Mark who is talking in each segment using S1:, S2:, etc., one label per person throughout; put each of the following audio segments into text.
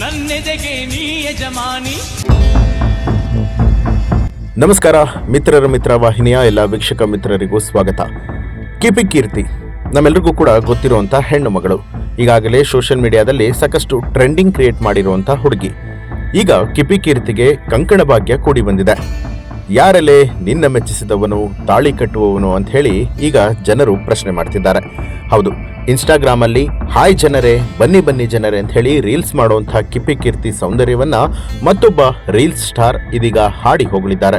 S1: ನನ್ನೆದೆಗೆ ನೀ ಯಜಮಾನಿ.
S2: ನಮಸ್ಕಾರ, ಮಿತ್ರರ ಮಿತ್ರ ವಾಹಿನಿಯ ಎಲ್ಲ ವೀಕ್ಷಕ ಮಿತ್ರರಿಗೂ ಸ್ವಾಗತ. ಕಿಪಿ ಕೀರ್ತಿ ನಮ್ಮೆಲ್ಲರಿಗೂ ಕೂಡ ಗೊತ್ತಿರುವಂಥ ಹೆಣ್ಣು ಮಗಳು. ಈಗಾಗಲೇ ಸೋಷಿಯಲ್ ಮೀಡಿಯಾದಲ್ಲಿ ಸಾಕಷ್ಟು ಟ್ರೆಂಡಿಂಗ್ ಕ್ರಿಯೇಟ್ ಮಾಡಿರುವಂಥ ಹುಡುಗಿ. ಈಗ ಕಿಪಿ ಕೀರ್ತಿಗೆ ಕಂಕಣ ಭಾಗ್ಯ ಕೂಡಿ ಬಂದಿದೆ. ಯಾರೆಲೆ ನಿನ್ನ ಮೆಚ್ಚಿಸಿದವನು, ತಾಳಿ ಕಟ್ಟುವವನು ಅಂತ ಹೇಳಿ ಈಗ ಜನರು ಪ್ರಶ್ನೆ ಮಾಡ್ತಿದ್ದಾರೆ. ಹೌದು. ಇನ್ಸ್ಟಾಗ್ರಾಮಲ್ಲಿ ಹಾಯ್ ಜನರೇ, ಬನ್ನಿ ಬನ್ನಿ ಜನರೇ ಅಂತ ಹೇಳಿ ರೀಲ್ಸ್ ಮಾಡುವಂಥ ಕಿಪಿ ಕೀರ್ತಿ ಸೌಂದರ್ಯವನ್ನ ಮತ್ತೊಬ್ಬ ರೀಲ್ಸ್ ಸ್ಟಾರ್ ಇದೀಗ ಹಾಡಿ ಹೋಗಲಿದ್ದಾರೆ.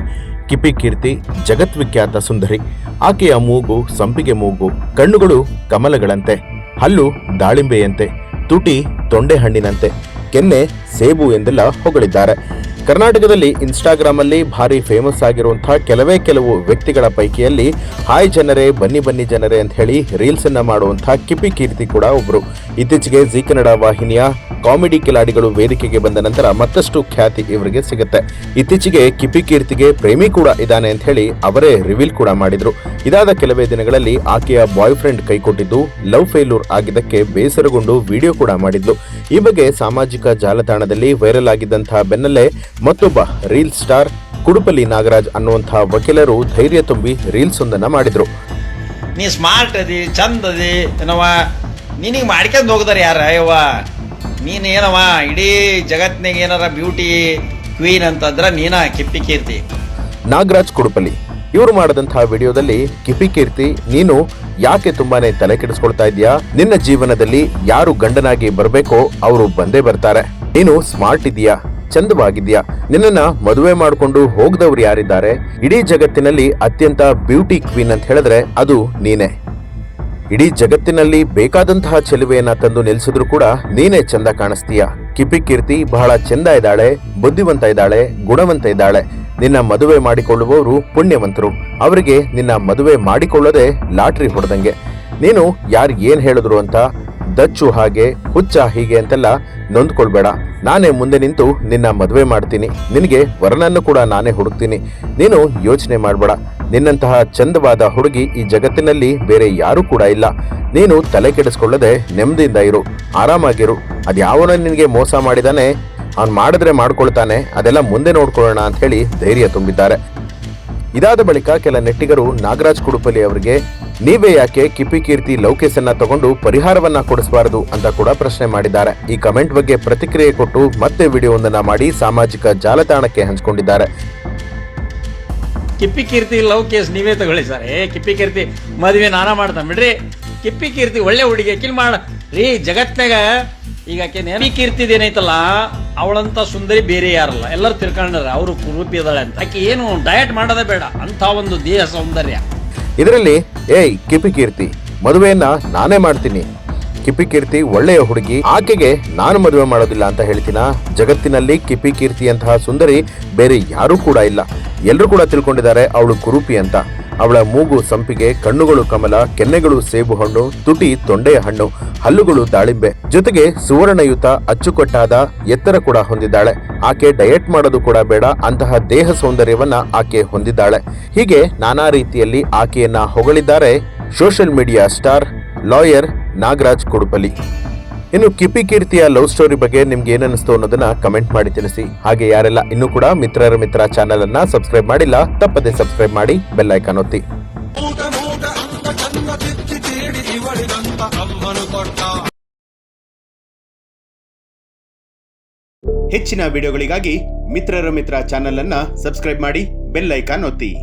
S2: ಕಿಪಿ ಕೀರ್ತಿ ಜಗತ್ವಿಖ್ಯಾತ ಸುಂದರಿ. ಆಕೆಯ ಮೂಗು, ಸಂಪಿಗೆ ಮೂಗು, ಕಣ್ಣುಗಳು ಕಮಲಗಳಂತೆ. ಹಲ್ಲು ದಾಳಿಂಬೆಯಂತೆ. ತುಟಿ ತೊಂಡೆ ಹಣ್ಣಿನಂತೆ ಕೆನ್ನೆ ಸೇಬು ಎಂದೆಲ್ಲ ಹೊಗಳಿದ್ದಾರೆ. ಕರ್ನಾಟಕದಲ್ಲಿ ಇನ್ಸ್ಟಾಗ್ರಾಮ್ ಅಲ್ಲಿ ಭಾರಿ ಫೇಮಸ್ ಆಗಿರುವಂತಹ ಕೆಲವೇ ಕೆಲವು ವ್ಯಕ್ತಿಗಳ ಪೈಕಿಯಲ್ಲಿ, ಹಾಯ್ ಜನರೇ, ಬನ್ನಿ ಬನ್ನಿ ಜನರೇ ಅಂತ ಹೇಳಿ ರೀಲ್ಸ್ ಅನ್ನ ಮಾಡುವಂತಹ ಕಿಪಿ ಕೀರ್ತಿ ಕೂಡ ಒಬ್ರು. ಇತ್ತೀಚೆಗೆ ಜಿ ಕನ್ನಡ ವಾಹಿನಿಯ ಕಾಮಿಡಿ ಕಿಲಾಡಿಗಳು ವೇದಿಕೆಗೆ ಬಂದ ನಂತರ ಮತ್ತಷ್ಟು ಖ್ಯಾತಿ ಇವರಿಗೆ ಸಿಗುತ್ತೆ. ಇತ್ತೀಚೆಗೆ ಕಿಪಿ ಕೀರ್ತಿಗೆ ಪ್ರೇಮಿ ಕೂಡ ಇದ್ದಾನೆ ಅಂತ ಹೇಳಿ ಅವರೇ ರಿವೀಲ್ ಕೂಡ ಮಾಡಿದ್ರು. ಇದಾದ ಕೆಲವೇ ದಿನಗಳಲ್ಲಿ ಆಕೆಯ ಬಾಯ್ ಫ್ರೆಂಡ್ ಕೈಕೊಟ್ಟಿದ್ದು ಲವ್ ಫೇಲ್ಯೂರ್ ಆಗಿದ್ದಕ್ಕೆ ಬೇಸರಗೊಂಡು ವಿಡಿಯೋ ಕೂಡ ಮಾಡಿದ್ಲು ಈ ಬಗ್ಗೆ ಸಾಮಾಜಿಕ ಜಾಲತಾಣದಲ್ಲಿ ವೈರಲ್ ಆಗಿದ್ದಂತಹ ಬೆನ್ನಲ್ಲೇ ಮತ್ತೊಬ್ಬ ರೀಲ್ ಸ್ಟಾರ್ ಕುಡುಪಲ್ಲಿ ನಾಗರಾಜ್ ಅನ್ನುವಂತಹ ವಕೀಲರು ಧೈರ್ಯ ತುಂಬಿ ರೀಲ್ಸ್ ಒಂದನ್ನ ಮಾಡಿದ್ರು.
S3: ನೀ ಸ್ಮಾರ್ಟ್ ಅದಿ ಚಂದ ಅದಿ ಏನವ ನಿನಗೆ ಮಾಡ್ಕೊಂಡು ಹೋಗ್ದಾರ ಯಾರ? ನೀನು ಏನವ ಇಡೀ ಜಗತ್ತಿನಾಗ ಏನಾರ ಬ್ಯೂಟಿ ಕ್ವೀನ್ ಅಂತಂದ್ರೆ ನೀನ ಕಿಪ್ಪಿ ಕೀರ್ತಿ.
S2: ನಾಗರಾಜ್ ಕುಡುಪಲ್ಲಿ. ಇವರು ಮಾಡಿದಂತಹ ವಿಡಿಯೋದಲ್ಲಿ ಕಿಪಿ ಕೀರ್ತಿ, ನೀನು ಯಾಕೆ ತುಂಬಾನೇ ತಲೆ ಕೆಡಿಸ್ಕೊಳ್ತಾ ಇದೀಯಾ? ನಿನ್ನ ಜೀವನದಲ್ಲಿ ಯಾರು ಗಂಡನಾಗಿ ಬರಬೇಕೋ ಅವರು ಬಂದೇ ಬರ್ತಾರೆ. ನೀನು ಸ್ಮಾರ್ಟ್ ಇದೀಯಾ ಚಂದವಾಗಿದ್ಯಾ ನಿನ್ನನ್ನ ಮದುವೆ ಮಾಡಿಕೊಂಡು ಹೋಗದವ್ರು ಯಾರಿದ್ದಾರೆ? ಇಡೀ ಜಗತ್ತಿನಲ್ಲಿ ಅತ್ಯಂತ ಬ್ಯೂಟಿ ಕ್ವೀನ್ ಅಂತ ಹೇಳಿದ್ರೆ ಅದು ನೀನೇ. ಇಡೀ ಜಗತ್ತಿನಲ್ಲಿ ಬೇಕಾದಂತಹ ಚೆಲುವೆಯನ್ನ ತಂದು ನಿಲ್ಲಿಸಿದ್ರು ಕೂಡ ನೀನೇ ಚಂದ ಕಾಣಿಸ್ತೀಯ? ಕಿಪಿ ಕೀರ್ತಿ ಬಹಳ ಚಂದ ಇದ್ದಾಳೆ, ಬುದ್ಧಿವಂತ ಇದ್ದಾಳೆ, ಗುಣವಂತ ಇದ್ದಾಳೆ. ನಿನ್ನ ಮದುವೆ ಮಾಡಿಕೊಳ್ಳುವವರು ಪುಣ್ಯವಂತರು. ಅವರಿಗೆ ನಿನ್ನ ಮದುವೆ ಮಾಡಿಕೊಳ್ಳದೆ ಲಾಟ್ರಿ ಹೊಡೆದಂಗೆ. ನೀನು ಯಾರು ಏನ್ ಹೇಳಿದ್ರು ಅಂತ ದಚ್ಚು ಹಾಗೆ ಹುಚ್ಚ ಹೀಗೆ ಅಂತೆಲ್ಲ ನೊಂದ್ಕೊಳ್ಬೇಡ. ನಾನೇ ಮುಂದೆ ನಿಂತು ನಿನ್ನ ಮದುವೆ ಮಾಡ್ತೀನಿ. ನಿನಗೆ ವರನನ್ನು ಕೂಡ ನಾನೇ ಹುಡುಕ್ತೀನಿ. ನೀನು ಯೋಚನೆ ಮಾಡಬೇಡ. ನಿನ್ನಂತಹ ಚಂದವಾದ ಹುಡುಗಿ ಈ ಜಗತ್ತಿನಲ್ಲಿ ಬೇರೆ ಯಾರೂ ಕೂಡ ಇಲ್ಲ. ನೀನು ತಲೆ ಕೆಡಿಸ್ಕೊಳ್ಳದೆ ನೆಮ್ಮದಿಯಿಂದ ಇರು. ಆರಾಮಾಗಿರು. ಅದ್ಯಾವನ ನಿನಗೆ ಮೋಸ ಮಾಡಿದಾನೆ? ಅವ್ನು ಮಾಡಿದ್ರೆ ಮಾಡ್ಕೊಳ್ತಾನೆ. ಅದೆಲ್ಲ ಮುಂದೆ ನೋಡ್ಕೊಳ್ಳೋಣ ಅಂತ ಹೇಳಿ ಧೈರ್ಯ ತುಂಬಿದ್ದಾರೆ. ಇದಾದ ಬಳಿಕ ಕೆಲ ನೆಟ್ಟಿಗರು ನಾಗರಾಜ್ ಕುಡುಪಲ್ಲಿ ಅವರಿಗೆ ನೀವೇ ಯಾಕೆ ಕಿಪಿ ಕೀರ್ತಿ ಲೌಕೇಸನ್ನ ತಗೊಂಡು ಪರಿಹಾರವನ್ನ ಕೊಡಿಸಬಾರದು ಅಂತ ಕೂಡ ಪ್ರಶ್ನೆ ಮಾಡಿದ್ದಾರೆ. ಈ ಕಮೆಂಟ್ ಬಗ್ಗೆ ಪ್ರತಿಕ್ರಿಯೆ ಕೊಟ್ಟು ಮತ್ತೆ ವಿಡಿಯೋವೊಂದನ್ನ ಮಾಡಿ ಸಾಮಾಜಿಕ ಜಾಲತಾಣಕ್ಕೆ ಹಂಚಿಕೊಂಡಿದ್ದಾರೆ.
S3: ಕಿಪ್ಪಿ ಕೀರ್ತಿ ಲವ್ ಕೇಸ್ ನೀವೇ ತಗೊಳ್ಳಿ ಸರ್. ಏ ಕಿಪ್ಪಿ ಕೀರ್ತಿ ಮದುವೆ ನಾನ ಮಾಡ್ತಾನೆ. ಬಿಡ್ರಿ. ಕಿಪ್ಪಿ ಕೀರ್ತಿ ಒಳ್ಳೆ ಹುಡುಗಿ ಕಿಲ್ ಮಾಡ. ರೀ ಜಗತ್ನಾಗ ಈಗ ಆಕೆ ಕಿಪ್ಪಿ ಕೀರ್ತಿ ಏನೈತಲ್ಲ ಅವಳಂತ ಸುಂದರಿ ಬೇರೆ ಯಾರಲ್ಲ. ಎಲ್ಲರೂ ತಿಳ್ಕೊಂಡ್ರೆ ಅವರು ಕುರೂಪಿ ಇದಾಳೆ ಅಂತ. ಆಕೆ ಏನು ಡಯಟ್ ಮಾಡೋದೇ ಬೇಡ. ಅಂತ ಒಂದು ದೇಹ ಸೌಂದರ್ಯ.
S2: ಇದರಲ್ಲಿ, ಏಯ್, ಕಿಪಿ ಕೀರ್ತಿ, ಮದುವೆಯನ್ನ ನಾನೇ ಮಾಡ್ತೀನಿ. ಕಿಪಿ ಕೀರ್ತಿ ಒಳ್ಳೆಯ ಹುಡುಗಿ, ಆಕೆಗೆ ನಾನು ಮದುವೆ ಮಾಡೋದಿಲ್ಲ ಅಂತ ಹೇಳ್ತೀನ? ಜಗತ್ತಿನಲ್ಲಿ ಕಿಪಿ ಕೀರ್ತಿಯಂತಹ ಸುಂದರಿ ಬೇರೆ ಯಾರೂ ಕೂಡ ಇಲ್ಲ. ಎಲ್ಲರೂ ಕೂಡ ತಿಳ್ಕೊಂಡಿದ್ದಾರೆ ಅವಳು ಕುರೂಪಿ ಅಂತ. ಅವಳ ಮೂಗು ಸಂಪಿಗೆ, ಕಣ್ಣುಗಳು ಕಮಲ, ಕೆನ್ನೆಗಳು ಸೇಬು ಹಣ್ಣು, ತುಟಿ ತೊಂಡೆಯ ಹಣ್ಣು, ಹಲ್ಲುಗಳು ದಾಳಿಂಬೆ. ಜೊತೆಗೆ ಸುವರ್ಣಯುತ, ಅಚ್ಚುಕಟ್ಟಾದ ಎತ್ತರ ಕೂಡ ಹೊಂದಿದ್ದಾಳೆ. ಆಕೆ ಡಯಟ್ ಮಾಡೋದು ಕೂಡ ಬೇಡ, ಅಂತಹ ದೇಹ ಸೌಂದರ್ಯವನ್ನ ಆಕೆ ಹೊಂದಿದ್ದಾಳೆ. ಹೀಗೆ ನಾನಾ ರೀತಿಯಲ್ಲಿ ಆಕೆಯನ್ನ ಹೊಗಳಿದ್ದಾರೆ social media star, lawyer Nagaraj Kudupali ಇನ್ನು ಕಿಪಿ ಕೀರ್ತಿಯ ಲವ್ ಸ್ಟೋರಿ ಬಗ್ಗೆ ನಿಮ್ಗೆ ಏನನ್ನಿಸ್ತು ಅನ್ನೋದನ್ನ ಕಮೆಂಟ್ ಮಾಡಿ ತಿಳಿಸಿ. ಹಾಗೆ ಯಾರೆಲ್ಲ ಇನ್ನೂ ಕೂಡ ಮಿತ್ರರ ಮಿತ್ರ ಚಾನೆಲ್ ಅನ್ನ ಸಬ್ಸ್ಕ್ರೈಬ್ ಮಾಡಿಲ್ಲ, ತಪ್ಪದೆ ಸಬ್ಸ್ಕ್ರೈಬ್ ಮಾಡಿ ಬೆಲ್ ಐಕಾನ್ ಒತ್ತಿ.
S4: ಹೆಚ್ಚಿನ ವಿಡಿಯೋಗಳಿಗಾಗಿ ಮಿತ್ರರ ಮಿತ್ರ ಚಾನೆಲ್ ಅನ್ನ ಸಬ್ಸ್ಕ್ರೈಬ್ ಮಾಡಿ ಬೆಲ್ ಐಕಾನ್ ಒತ್ತಿ.